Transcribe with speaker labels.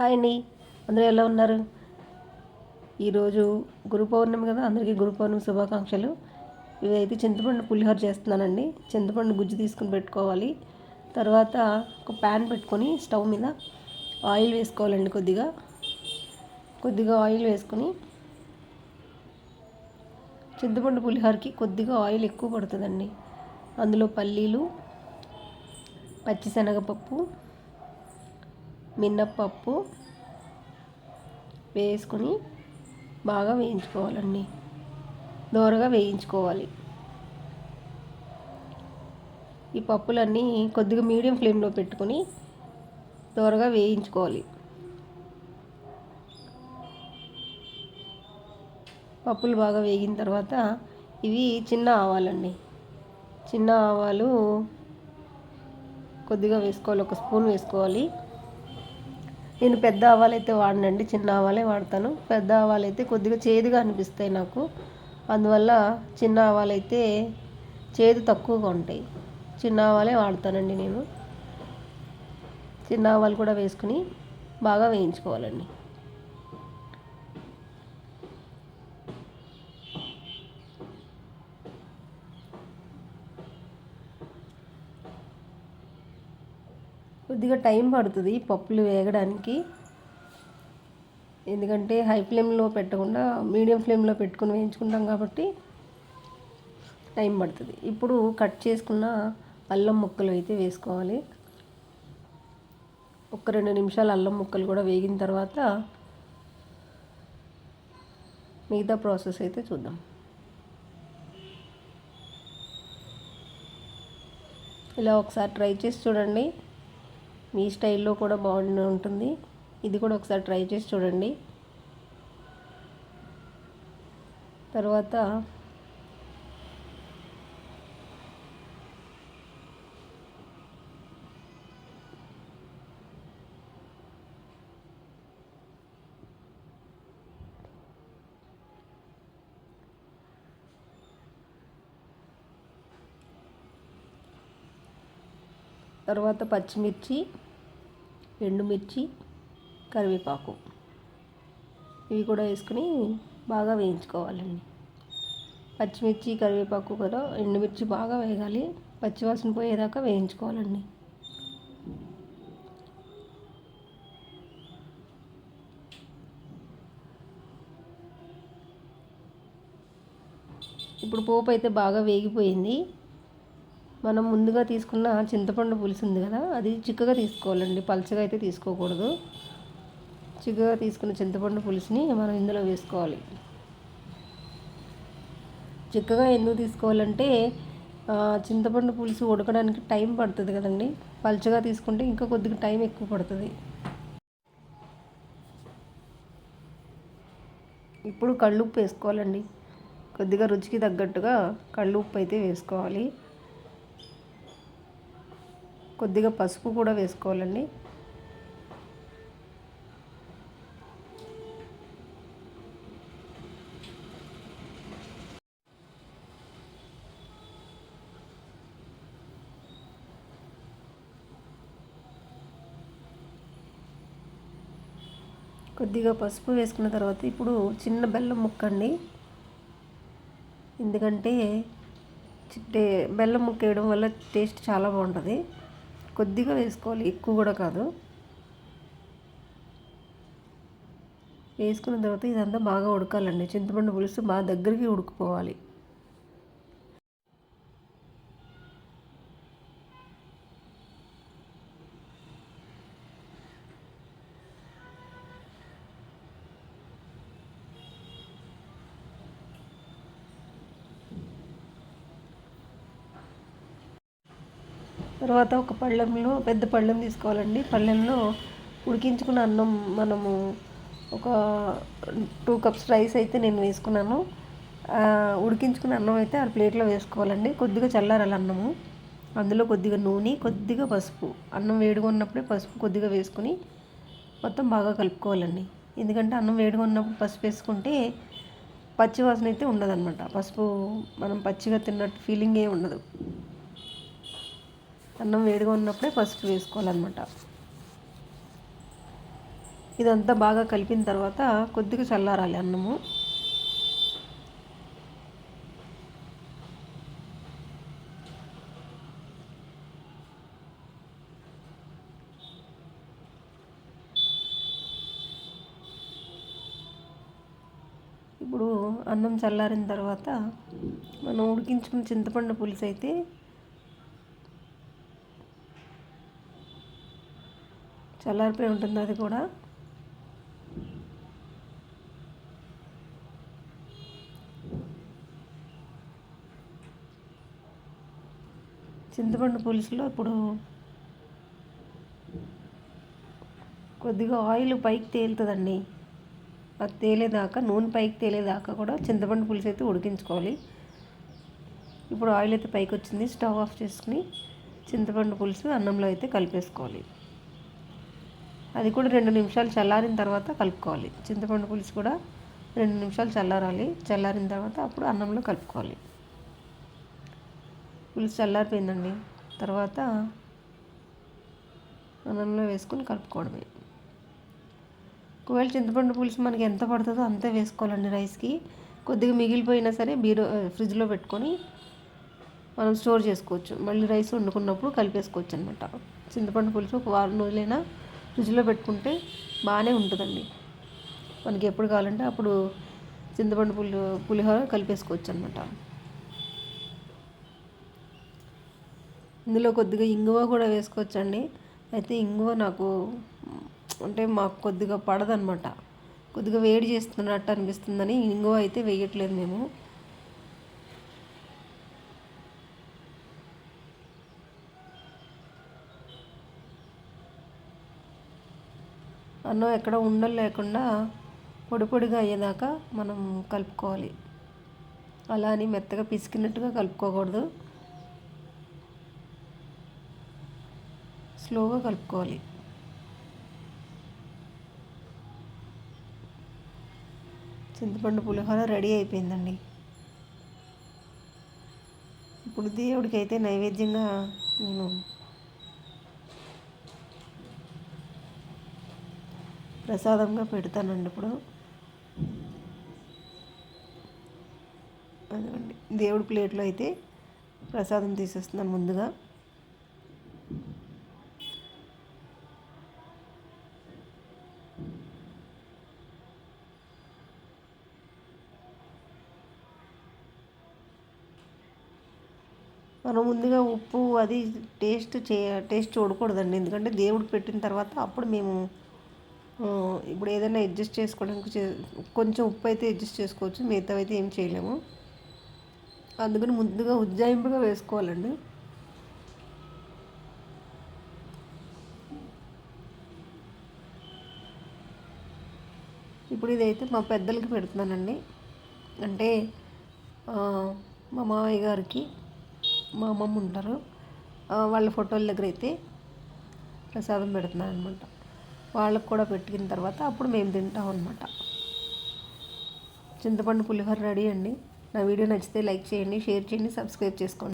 Speaker 1: Hi అండి. అందరూ ఎలా ఉన్నారు? ఈరోజు గురు పౌర్ణమి కదా అందరికీ గురు పౌర్ణమి శుభాకాంక్షలు. ఇవైతే చింతపండు పులిహోర చేస్తున్నానండి. చింతపండు గుజ్జు తీసుకుని పెట్టుకోవాలి. తర్వాత ఒక ప్యాన్ పెట్టుకొని స్టవ్ మీద ఆయిల్ వేసుకోవాలండి కొద్దిగా. కొద్దిగా ఆయిల్ వేసుకొని చింతపండు పులిహోరకి కొద్దిగా ఆయిల్ ఎక్కువ పడుతుందండి. అందులో పల్లీలు పచ్చిశనగపప్పు మినప్పప్పు వేసుకొని బాగా వేయించుకోవాలండి. దోరగా వేయించుకోవాలి. ఈ పప్పులన్నీ కొద్దిగా మీడియం ఫ్లేమ్లో పెట్టుకొని దోరగా వేయించుకోవాలి. పప్పులు బాగా వేగిన తర్వాత ఇవి చిన్న ఆవాలండి. చిన్న ఆవాలు కొద్దిగా వేసుకోవాలి. ఒక స్పూన్ వేసుకోవాలి. నేను పెద్ద ఆవాలు అయితే వాడనండి చిన్న ఆవాలే వాడతాను. పెద్ద ఆవాలు అయితే కొద్దిగా చేదుగా అనిపిస్తాయి నాకు. అందువల్ల చిన్న ఆవాలు అయితే చేదు తక్కువగా ఉంటాయి. చిన్న ఆవాలే వాడతానండి నేను. చిన్న ఆవాలు కూడా వేసుకుని బాగా వేయించుకోవాలండి. కొద్దిగా టైం పడుతుంది పప్పులు వేగడానికి. ఎందుకంటే హై ఫ్లేమ్లో పెట్టకుండా మీడియం ఫ్లేమ్లో పెట్టుకుని వేయించుకుంటాం కాబట్టి టైం పడుతుంది. ఇప్పుడు కట్ చేసుకున్న అల్లం ముక్కలు అయితే వేసుకోవాలి. ఒక రెండు నిమిషాలు అల్లం ముక్కలు కూడా వేగిన తర్వాత మిగతా ప్రాసెస్ అయితే చూద్దాం. ఇలా ఒకసారి ట్రై చేసి చూడండి. మీ స్టైల్లో కూడా బాగుండి ఉంటుంది. ఇది కూడా ఒకసారి ట్రై చేసి చూడండి. తర్వాత తర్వాత పచ్చిమిర్చి ఎండుమిర్చి కరివేపాకు. ఇవి కూడా వేసుకుని బాగా వేయించుకోవాలండి. పచ్చిమిర్చి కరివేపాకు కూడా ఎండుమిర్చి బాగా వేగాలి. పచ్చివాసన పోయేదాకా వేయించుకోవాలండి. ఇప్పుడు పోపు అయితే బాగా వేగిపోయింది. మనం ముందుగా తీసుకున్న చింతపండు పులుసు ఉంది కదా అది చిక్కగా తీసుకోవాలండి. పలచగా అయితే తీసుకోకూడదు. చిక్కగా తీసుకున్న చింతపండు పులుసుని మనం ఇందులో వేసుకోవాలి. చిక్కగా ఎందుకు తీసుకోవాలంటే చింతపండు పులుసు ఉడకడానికి టైం పడుతుంది కదండి. పలచగా తీసుకుంటే ఇంకా కొద్దిగా టైం ఎక్కువ పడుతుంది. ఇప్పుడు కళ్ళుప్పు వేసుకోవాలండి. కొద్దిగా రుచికి తగ్గట్టుగా కళ్ళుప్పు అయితే వేసుకోవాలి. కొద్దిగా పసుపు కూడా వేసుకోవాలండి. కొద్దిగా పసుపు వేసుకున్న తర్వాత ఇప్పుడు చిన్న బెల్లం ముక్కండి ఎందుకంటే బెల్లం ముక్క వేయడం వల్ల టేస్ట్ చాలా బాగుంటుంది. కొద్దిగా వేసుకోవాలి ఎక్కువ కూడా కాదు. వేసుకున్న తర్వాత ఇదంతా బాగా ఉడకాలండి. చింతపండు పులుసు బాగా దగ్గరికి ఉడుకుపోవాలి. తర్వాత ఒక పళ్ళెంలో పెద్ద పళ్ళెం తీసుకోవాలండి. పళ్ళెంలో ఉడికించుకున్న అన్నం మనము ఒక టూ కప్స్ రైస్ అయితే నేను వేసుకున్నాను. ఉడికించుకున్న అన్నం అయితే ఆ ప్లేట్లో వేసుకోవాలండి. కొద్దిగా చల్లారాలి అన్నము. అందులో కొద్దిగా నూనె కొద్దిగా పసుపు. అన్నం వేడిగా ఉన్నప్పుడే పసుపు కొద్దిగా వేసుకుని మొత్తం బాగా కలుపుకోవాలండి. ఎందుకంటే అన్నం వేడిగా ఉన్నప్పుడు పసుపు వేసుకుంటే పచ్చి వాసన అయితే ఉండదన్నమాట. పసుపు మనం పచ్చిగా తిన్నట్టు ఫీలింగ్ ఏ ఉండదు. అన్నం వేడిగా ఉన్నప్పుడే పసుపు వేసుకోవాలన్నమాట. ఇదంతా బాగా కలిపిన తర్వాత కొద్దిగా చల్లారాలి అన్నము. ఇప్పుడు అన్నం చల్లారిన తర్వాత మనం ఉడికించుకున్న చింతపండు పులుసు అయితే చల్లారిపోయి ఉంటుంది అది కూడా. చింతపండు పులుసులో ఇప్పుడు కొద్దిగా ఆయిల్ పైకి తేలుతుందండి. అది తేలేదాకా నూనె పైకి తేలేదాకా కూడా చింతపండు పులుసు అయితే ఉడికించుకోవాలి. ఇప్పుడు ఆయిల్ అయితే పైకి వచ్చింది స్టవ్ ఆఫ్ చేసుకుని చింతపండు పులుసు అన్నంలో అయితే కలిపేసుకోవాలి. అది కూడా రెండు నిమిషాలు చల్లారిన తర్వాత కలుపుకోవాలి. చింతపండు పులుసు కూడా రెండు నిమిషాలు చల్లారాలి. చల్లారిన తర్వాత అప్పుడు అన్నంలో కలుపుకోవాలి. పులుసు చల్లారిపోయిందండి. తర్వాత అన్నంలో వేసుకొని కలుపుకోవడమే. ఒకవేళ చింతపండు పులుసు మనకి ఎంత పడుతుందో అంతే వేసుకోవాలండి రైస్కి. కొద్దిగా మిగిలిపోయినా సరే బీరో ఫ్రిడ్జ్లో పెట్టుకొని మనం స్టోర్ చేసుకోవచ్చు. మళ్ళీ రైస్ వండుకున్నప్పుడు కలిపేసుకోవచ్చు అనమాట చింతపండు పులుసు ఒక వారం రోజులైనా ఫ్రిడ్జ్లో పెట్టుకుంటే బాగానే ఉంటుందండి. మనకి ఎప్పుడు కావాలంటే అప్పుడు చింతపండు పులి పులిహోర కలిపేసుకోవచ్చు అనమాట ఇందులో కొద్దిగా ఇంగువ కూడా వేసుకోవచ్చండి. అయితే ఇంగువ నాకు అంటే మాకు కొద్దిగా పడదనమాట కొద్దిగా వేడి చేస్తున్నట్టు అనిపిస్తుందని ఇంగువ అయితే వేయట్లేదు మేము. అన్నం ఎక్కడ ఉండలు లేకుండా పొడి పొడిగా అయ్యేదాకా మనం కలుపుకోవాలి. అలా అని మెత్తగా పిసికినట్టుగా కలుపుకోకూడదు. స్లోగా కలుపుకోవాలి. చింతపండు పులిహోర రెడీ అయిపోయిందండి. ఇప్పుడు దేవుడికి అయితే నైవేద్యంగా నేను ప్రసాదంగా పెడతానండి ఇప్పుడు. అదండి దేవుడి ప్లేట్లో అయితే ప్రసాదం తీసేస్తున్నాను ముందుగా. మనం ముందుగా ఉప్పు అది టేస్ట్ చే టేస్ట్ చూడకూడదండి. ఎందుకంటే దేవుడు పెట్టిన తర్వాత అప్పుడు మేము ఇప్పుడు ఏదైనా అడ్జస్ట్ చేసుకోవడానికి కొంచెం ఉప్పు అయితే అడ్జస్ట్ చేసుకోవచ్చు మిగతా అయితే ఏం చేయలేము. అందుకని ముందుగా ఉజ్జాయింపుగా వేసుకోవాలండి. ఇప్పుడు ఇదైతే మా పెద్దలకి పెడుతున్నానండి. అంటే మా మామయ్య గారికి మా అమ్మమ్మ ఉంటారు. వాళ్ళ ఫోటోల దగ్గర అయితే ప్రసాదం పెడుతున్నాను అనమాట వాళ్ళకు కూడా పెట్టిన తర్వాత అప్పుడు మేము తింటాం అనమాట చింతపండు పులిహోర రెడీ అండి. నా వీడియో నచ్చితే లైక్ చేయండి షేర్ చేయండి సబ్స్క్రైబ్ చేసుకోండి.